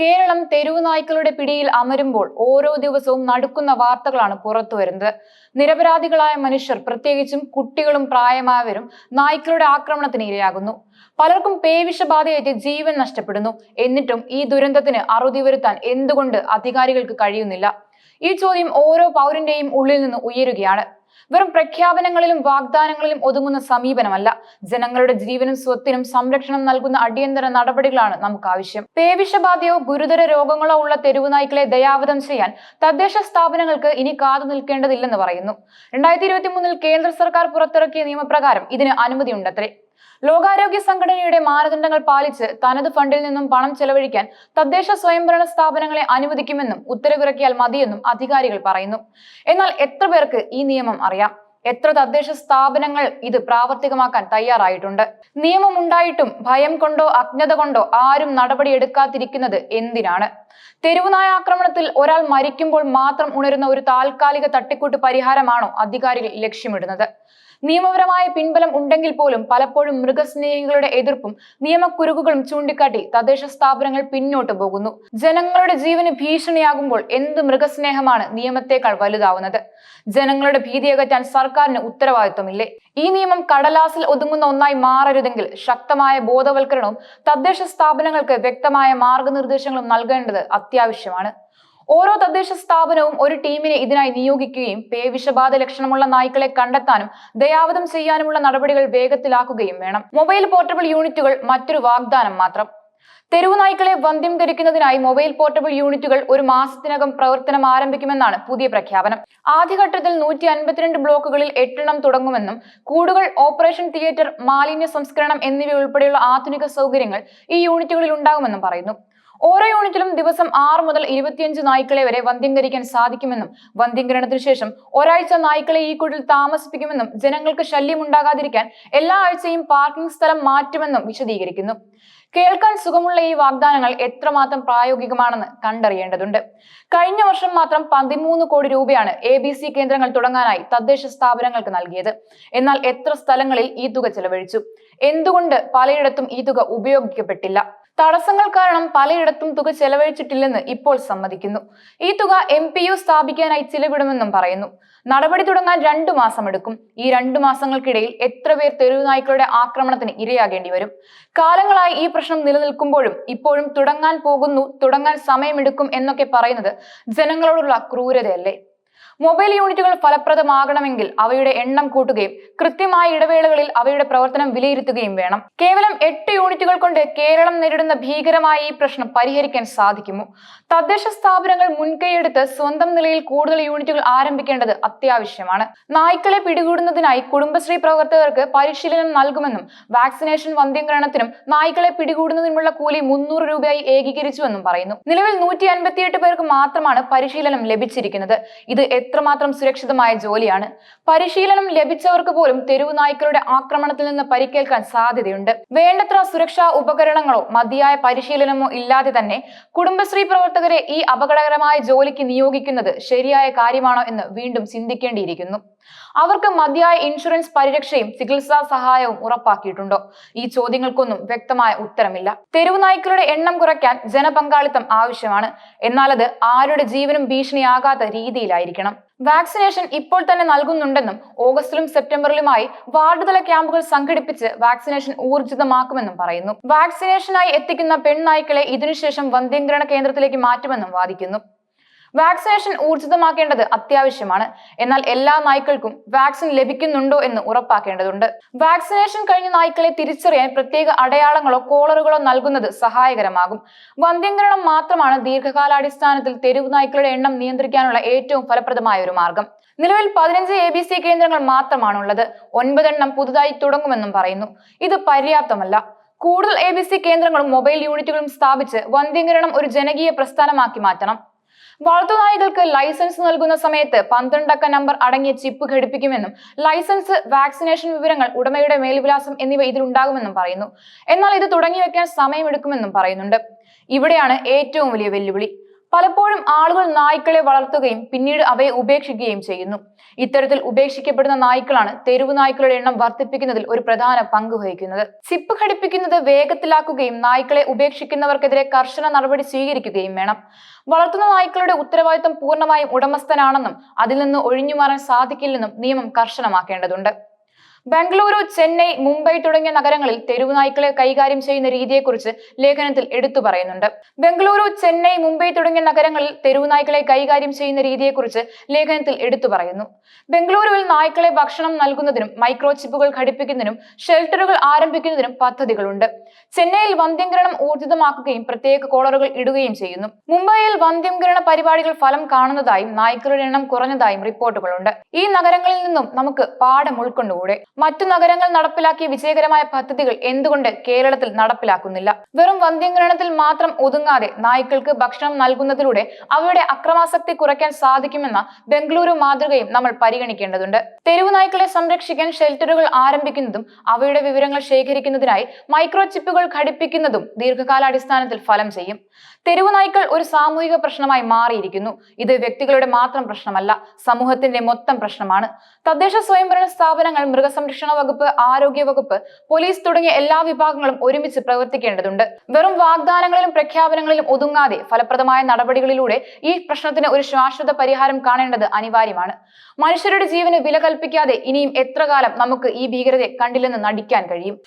കേരളം തെരുവു നായ്ക്കളുടെ പിടിയിൽ അമരുമ്പോൾ ഓരോ ദിവസവും നടുക്കുന്ന വാർത്തകളാണ് പുറത്തു വരുന്നത്. നിരപരാധികളായ മനുഷ്യർ പ്രത്യേകിച്ചും കുട്ടികളും പ്രായമായവരും നായ്ക്കളുടെ ആക്രമണത്തിന് ഇരയാകുന്നു. പലർക്കും പേവിഷബാധയേറ്റ് ജീവൻ നഷ്ടപ്പെടുന്നു. എന്നിട്ടും ഈ ദുരന്തത്തിന് അറുതി വരുത്താൻ എന്തുകൊണ്ട് അധികാരികൾക്ക് കഴിയുന്നില്ല? ഈ ചോദ്യം ഓരോ പൗരന്റെയും ഉള്ളിൽ നിന്ന് ഉയരുകയാണ്. വെറും പ്രഖ്യാപനങ്ങളിലും വാഗ്ദാനങ്ങളിലും ഒതുങ്ങുന്ന സമീപനമല്ല. ജനങ്ങളുടെ ജീവനും സ്വത്തിനും സംരക്ഷണം നൽകുന്ന അടിയന്തര നടപടികളാണ് നമുക്ക് ആവശ്യം പേവിഷബാധയോ ഗുരുതര രോഗങ്ങളോ ഉള്ള തെരുവു നായ്ക്കളെ ദയാവധം ചെയ്യാൻ തദ്ദേശ സ്ഥാപനങ്ങൾക്ക് ഇനി കാതു നിൽക്കേണ്ടതില്ലെന്ന് പറയുന്നു. രണ്ടായിരത്തി ഇരുപത്തി മൂന്നിൽ കേന്ദ്ര സർക്കാർ പുറത്തിറക്കിയ നിയമപ്രകാരം ഇതിന് അനുമതിയുണ്ടത്രേ. ലോകാരോഗ്യ സംഘടനയുടെ മാനദണ്ഡങ്ങൾ പാലിച്ച് തനത് ഫണ്ടിൽ നിന്നും പണം ചെലവഴിക്കാൻ തദ്ദേശ സ്വയംഭരണ സ്ഥാപനങ്ങളെ അനുവദിക്കുമെന്നും ഉത്തരവിറക്കിയാൽ മതിയെന്നും അധികാരികൾ പറയുന്നു. എന്നാൽ എത്ര പേർക്ക് ഈ നിയമം അറിയാം? എത്ര തദ്ദേശ സ്ഥാപനങ്ങൾ ഇത് പ്രാവർത്തികമാക്കാൻ തയ്യാറായിട്ടുണ്ട്? നിയമം ഉണ്ടായിട്ടും ഭയം കൊണ്ടോ അജ്ഞത കൊണ്ടോ ആരും നടപടിയെടുക്കാതിരിക്കുന്നത് എന്തിനാണ്? തെരുവുനായ ആക്രമണത്തിൽ ഒരാൾ മരിക്കുമ്പോൾ മാത്രം ഉണരുന്ന ഒരു താൽക്കാലിക തട്ടിക്കൂട്ട് പരിഹാരമാണോ അധികാരികൾ ലക്ഷ്യമിടുന്നത്? നിയമപരമായ പിൻബലം ഉണ്ടെങ്കിൽ പോലും പലപ്പോഴും മൃഗസ്നേഹികളുടെ എതിർപ്പും നിയമക്കുരുക്കുകളും ചൂണ്ടിക്കാട്ടി തദ്ദേശ സ്ഥാപനങ്ങൾ പിന്നോട്ട് പോകുന്നു. ജനങ്ങളുടെ ജീവന് ഭീഷണിയാകുമ്പോൾ എന്ത് മൃഗസ്നേഹമാണ് നിയമത്തെക്കാൾ വലുതാവുന്നത്? ജനങ്ങളുടെ ഭീതി അകറ്റാൻ സർക്കാരിന് ഉത്തരവാദിത്വമില്ലേ? ഈ നിയമം കടലാസിൽ ഒതുങ്ങുന്ന ഒന്നായി മാറരുതെങ്കിൽ ശക്തമായ ബോധവൽക്കരണവും തദ്ദേശ സ്ഥാപനങ്ങൾക്ക് വ്യക്തമായ മാർഗനിർദ്ദേശങ്ങളും നൽകേണ്ടത് അത്യാവശ്യമാണ്. ഓരോ തദ്ദേശ സ്ഥാപനവും ഒരു ടീമിനെ ഇതിനായി നിയോഗിക്കുകയും പേ വിഷബാധ ലക്ഷണമുള്ള നായ്ക്കളെ കണ്ടെത്താനും ദയാവധം ചെയ്യാനുമുള്ള നടപടികൾ വേഗത്തിലാക്കുകയും വേണം. മൊബൈൽ പോർട്ടബിൾ യൂണിറ്റുകൾ മറ്റൊരു വാഗ്ദാനം മാത്രം. തെരുവു നായ്ക്കളെ വന്ധ്യംകരിക്കുന്നതിനായി മൊബൈൽ പോർട്ടബിൾ യൂണിറ്റുകൾ ഒരു മാസത്തിനകം പ്രവർത്തനം ആരംഭിക്കുമെന്നാണ് പുതിയ പ്രഖ്യാപനം. ആദ്യഘട്ടത്തിൽ നൂറ്റി അൻപത്തിരണ്ട് ബ്ലോക്കുകളിൽ എട്ടെണ്ണം തുടങ്ങുമെന്നും കൂടുകൾ ഓപ്പറേഷൻ തിയേറ്റർ മാലിന്യ സംസ്കരണം എന്നിവ ഉൾപ്പെടെയുള്ള ആധുനിക സൗകര്യങ്ങൾ ഈ യൂണിറ്റുകളിൽ ഉണ്ടാകുമെന്നും പറയുന്നു. ഓരോ യൂണിറ്റിലും ദിവസം ആറ് മുതൽ ഇരുപത്തിയഞ്ച് നായ്ക്കളെ വരെ വന്ധ്യംകരിക്കാൻ സാധിക്കുമെന്നും വന്ധ്യംകരണത്തിന് ശേഷം ഒരാഴ്ച നായ്ക്കളെ ഈ കൂട്ടിൽ താമസിപ്പിക്കുമെന്നും ജനങ്ങൾക്ക് ശല്യമുണ്ടാകാതിരിക്കാൻ എല്ലാ ആഴ്ചയും പാർക്കിംഗ് സ്ഥലം മാറ്റുമെന്നും വിശദീകരിക്കുന്നു. കേൾക്കാൻ സുഖമുള്ള ഈ വാഗ്ദാനങ്ങൾ എത്രമാത്രം പ്രായോഗികമാണെന്ന് കണ്ടറിയേണ്ടതുണ്ട്. കഴിഞ്ഞ വർഷം മാത്രം പതിമൂന്ന് കോടി രൂപയാണ് എ ബി സി കേന്ദ്രങ്ങൾ തുടങ്ങാനായി തദ്ദേശ സ്ഥാപനങ്ങൾക്ക് നൽകിയത്. എന്നാൽ എത്ര സ്ഥലങ്ങളിൽ ഈ തുക ചെലവഴിച്ചു? എന്തുകൊണ്ട് പലയിടത്തും ഈ തുക ഉപയോഗിക്കപ്പെട്ടില്ല? തടസ്സങ്ങൾ കാരണം പലയിടത്തും തുക ചെലവഴിച്ചിട്ടില്ലെന്ന് ഇപ്പോൾ സമ്മതിക്കുന്നു. ഈ തുക എം പി യു സ്ഥാപിക്കാനായി ചിലവിടുമെന്നും പറയുന്നു. നടപടി തുടങ്ങാൻ രണ്ടു മാസം എടുക്കും. ഈ രണ്ടു മാസങ്ങൾക്കിടയിൽ എത്ര പേർ തെരുവ് നായ്ക്കളുടെ ആക്രമണത്തിന് ഇരയാകേണ്ടി വരും? കാലങ്ങളായി ഈ പ്രശ്നം നിലനിൽക്കുമ്പോഴും ഇപ്പോഴും തുടങ്ങാൻ പോകുന്നു തുടങ്ങാൻ സമയമെടുക്കും എന്നൊക്കെ പറയുന്നത് ജനങ്ങളോടുള്ള ക്രൂരതയല്ലേ? മൊബൈൽ യൂണിറ്റുകൾ ഫലപ്രദമാകണമെങ്കിൽ അവയുടെ എണ്ണം കൂട്ടുകയും കൃത്യമായ ഇടവേളകളിൽ അവയുടെ പ്രവർത്തനം വിലയിരുത്തുകയും വേണം. കേവലം എട്ട് യൂണിറ്റുകൾ കൊണ്ട് കേരളം നേരിടുന്ന ഭീകരമായ ഈ പ്രശ്നം പരിഹരിക്കാൻ സാധിക്കുമോ? തദ്ദേശ സ്ഥാപനങ്ങൾ മുൻകൈയെടുത്ത് സ്വന്തം നിലയിൽ കൂടുതൽ യൂണിറ്റുകൾ ആരംഭിക്കേണ്ടത് അത്യാവശ്യമാണ്. നായ്ക്കളെ പിടികൂടുന്നതിനായി കുടുംബശ്രീ പ്രവർത്തകർക്ക് പരിശീലനം നൽകുമെന്നും വാക്സിനേഷൻ വന്ധ്യംകരണത്തിനും നായ്ക്കളെ പിടികൂടുന്നതിനുമുള്ള കൂലി മുന്നൂറ് രൂപയായി ഏകീകരിച്ചുവെന്നും പറയുന്നു. നിലവിൽ നൂറ്റി അൻപത്തിയെട്ട് പേർക്ക് മാത്രമാണ് പരിശീലനം ലഭിച്ചിരിക്കുന്നത്. ഇത് എത്രമാത്രം സുരക്ഷിതമായ ജോലിയാണ്. പരിശീലനം ലഭിച്ചവർക്ക് പോലും തെരുവു നായ്ക്കളുടെ ആക്രമണത്തിൽ നിന്ന് പരിക്കേൽക്കാൻ സാധ്യതയുണ്ട്. വേണ്ടത്ര സുരക്ഷാ ഉപകരണങ്ങളോ മതിയായ പരിശീലനമോ ഇല്ലാതെ തന്നെ കുടുംബശ്രീ പ്രവർത്തകരെ ഈ അപകടകരമായ ജോലിക്ക് നിയോഗിക്കുന്നത് ശരിയായ കാര്യമാണോ എന്ന് വീണ്ടും ചിന്തിക്കേണ്ടിയിരിക്കുന്നു. അവർക്ക് മതിയായ ഇൻഷുറൻസ് പരിരക്ഷയും ചികിത്സാ സഹായവും ഉറപ്പാക്കിയിട്ടുണ്ടോ. ഈ ചോദ്യങ്ങൾക്കൊന്നും വ്യക്തമായ ഉത്തരമില്ല. തെരുവു നായ്ക്കളുടെ എണ്ണം കുറയ്ക്കാൻ ജനപങ്കാളിത്തം ആവശ്യമാണ്. എന്നാൽ അത് ആരുടെ ജീവനും ഭീഷണിയാകാത്ത രീതിയിലായിരിക്കണം. വാക്സിനേഷൻ ഇപ്പോൾ തന്നെ നൽകുന്നുണ്ടെന്നും ഓഗസ്റ്റിലും സെപ്റ്റംബറിലുമായി വാർഡ് തല ക്യാമ്പുകൾ സംഘടിപ്പിച്ച് വാക്സിനേഷൻ ഊർജിതമാക്കുമെന്നും പറയുന്നു. വാക്സിനേഷനായി എത്തിക്കുന്ന പെൺനായ്ക്കളെ ഇതിനുശേഷം വന്ധ്യംകരണ കേന്ദ്രത്തിലേക്ക് മാറ്റുമെന്നും വാദിക്കുന്നു. വാക്സിനേഷൻ ഊർജിതമാക്കേണ്ടത് അത്യാവശ്യമാണ്. എന്നാൽ എല്ലാ നായ്ക്കൾക്കും വാക്സിൻ ലഭിക്കുന്നുണ്ടോ എന്ന് ഉറപ്പാക്കേണ്ടതുണ്ട്. വാക്സിനേഷൻ കഴിഞ്ഞ നായ്ക്കളെ തിരിച്ചറിയാൻ പ്രത്യേക അടയാളങ്ങളോ കോളറുകളോ നൽകുന്നത് സഹായകരമാകും. വന്ധ്യംകരണം മാത്രമാണ് ദീർഘകാലാടിസ്ഥാനത്തിൽ തെരുവ് നായ്ക്കളുടെ എണ്ണം നിയന്ത്രിക്കാനുള്ള ഏറ്റവും ഫലപ്രദമായ ഒരു മാർഗം. നിലവിൽ പതിനഞ്ച് എ ബി സി കേന്ദ്രങ്ങൾ മാത്രമാണുള്ളത്. ഒൻപതെണ്ണം പുതുതായി തുടങ്ങുമെന്നും പറയുന്നു. ഇത് പര്യാപ്തമല്ല. കൂടുതൽ എ ബി സി കേന്ദ്രങ്ങളും മൊബൈൽ യൂണിറ്റുകളും സ്ഥാപിച്ച് വന്ധ്യംകരണം ഒരു ജനകീയ പ്രസ്ഥാനമാക്കി മാറ്റണം. വളർത്തുനായികൾക്ക് ലൈസൻസ് നൽകുന്ന സമയത്ത് പന്ത്രണ്ടക്ക നമ്പർ അടങ്ങിയ ചിപ്പ് ഘടിപ്പിക്കുമെന്നും ലൈസൻസ് വാക്സിനേഷൻ വിവരങ്ങൾ ഉടമയുടെ മേൽവിലാസം എന്നിവ ഇതിലുണ്ടാകുമെന്നും പറയുന്നു. എന്നാൽ ഇത് തുടങ്ങി വെക്കാൻ സമയമെടുക്കുമെന്നും പറയുന്നുണ്ട്. ഇവിടെയാണ് ഏറ്റവും വലിയ വെല്ലുവിളി. പലപ്പോഴും ആളുകൾ നായ്ക്കളെ വളർത്തുകയും പിന്നീട് അവയെ ഉപേക്ഷിക്കുകയും ചെയ്യുന്നു. ഇത്തരത്തിൽ ഉപേക്ഷിക്കപ്പെടുന്ന നായ്ക്കളാണ് തെരുവ് നായ്ക്കളുടെ എണ്ണം വർദ്ധിപ്പിക്കുന്നതിൽ ഒരു പ്രധാന പങ്ക് വഹിക്കുന്നത്. സിപ്പ് ഘടിപ്പിക്കുന്നത് വേഗത്തിലാക്കുകയും നായ്ക്കളെ ഉപേക്ഷിക്കുന്നവർക്കെതിരെ കർശന നടപടി സ്വീകരിക്കുകയും വേണം. വളർത്തുന്ന നായ്ക്കളുടെ ഉത്തരവാദിത്തം പൂർണമായും ഉടമസ്ഥനാണെന്നും അതിൽ നിന്ന് ഒഴിഞ്ഞു മാറാൻ സാധിക്കില്ലെന്നും നിയമം കർശനമാക്കേണ്ടതുണ്ട്. ബംഗളൂരു ചെന്നൈ മുംബൈ തുടങ്ങിയ നഗരങ്ങളിൽ തെരുവ് നായ്ക്കളെ കൈകാര്യം ചെയ്യുന്ന രീതിയെക്കുറിച്ച് ലേഖനത്തിൽ എടുത്തു പറയുന്നുണ്ട്. ബംഗളൂരു ചെന്നൈ മുംബൈ തുടങ്ങിയ നഗരങ്ങളിൽ തെരുവ് നായ്ക്കളെ കൈകാര്യം ചെയ്യുന്ന രീതിയെക്കുറിച്ച് ലേഖനത്തിൽ എടുത്തു പറയുന്നു. ബംഗളൂരുവിൽ നായ്ക്കളെ ഭക്ഷണം നൽകുന്നതിനും മൈക്രോ ചിപ്പുകൾ ഘടിപ്പിക്കുന്നതിനും ഷെൽട്ടറുകൾ ആരംഭിക്കുന്നതിനും പദ്ധതികളുണ്ട്. ചെന്നൈയിൽ വന്ധ്യംകരണം ഊർജിതമാക്കുകയും പ്രത്യേക കോളറുകൾ ഇടുകയും ചെയ്യുന്നു. മുംബൈയിൽ വന്ധ്യംകരണ പരിപാടികൾ ഫലം കാണുന്നതായും നായ്ക്കളുടെ എണ്ണം കുറഞ്ഞതായും റിപ്പോർട്ടുകളുണ്ട്. ഈ നഗരങ്ങളിൽ നിന്നും നമുക്ക് പാഠം ഉൾക്കൊണ്ടുകൂടെ? മറ്റു നഗരങ്ങൾ നടപ്പിലാക്കിയ വിജയകരമായ പദ്ധതികൾ എന്തുകൊണ്ട് കേരളത്തിൽ നടപ്പിലാക്കുന്നില്ല? വെറും വന്ധ്യങ്കരണത്തിൽ മാത്രം ഒതുങ്ങാതെ നായ്ക്കൾക്ക് ഭക്ഷണം നൽകുന്നതിലൂടെ അവയുടെ അക്രമാസക്തി കുറയ്ക്കാൻ സാധിക്കുമെന്ന ബംഗളൂരു മാതൃകയും നമ്മൾ പരിഗണിക്കേണ്ടതുണ്ട്. തെരുവു നായ്ക്കളെ സംരക്ഷിക്കാൻ ഷെൽട്ടറുകൾ ആരംഭിക്കുന്നതും അവയുടെ വിവരങ്ങൾ ശേഖരിക്കുന്നതിനായി മൈക്രോ ചിപ്പുകൾ ഘടിപ്പിക്കുന്നതും ദീർഘകാലാടിസ്ഥാനത്തിൽ ഫലം ചെയ്യും. തെരുവു നായ്ക്കൾ ഒരു സാമൂഹിക പ്രശ്നമായി മാറിയിരിക്കുന്നു. ഇത് വ്യക്തികളുടെ മാത്രം പ്രശ്നമല്ല സമൂഹത്തിന്റെ മൊത്തം പ്രശ്നമാണ്. തദ്ദേശ സ്വയംഭരണ സ്ഥാപനങ്ങൾ മൃഗസംരക്ഷണ വകുപ്പ് ആരോഗ്യ വകുപ്പ് പോലീസ് തുടങ്ങിയ എല്ലാ വിഭാഗങ്ങളും ഒരുമിച്ച് പ്രവർത്തിക്കേണ്ടതുണ്ട്. വെറും വാഗ്ദാനങ്ങളിലും പ്രഖ്യാപനങ്ങളിലും ഒതുങ്ങാതെ ഫലപ്രദമായ നടപടികളിലൂടെ ഈ പ്രശ്നത്തിന് ഒരു ശാശ്വത പരിഹാരം കാണേണ്ടത് അനിവാര്യമാണ്. മനുഷ്യരുടെ ജീവന് വില കൽപ്പിക്കാതെ ഇനിയും എത്ര കാലം നമുക്ക് ഈ ഭീകരതയെ കണ്ടില്ലെന്ന് നടിക്കാൻ കഴിയും?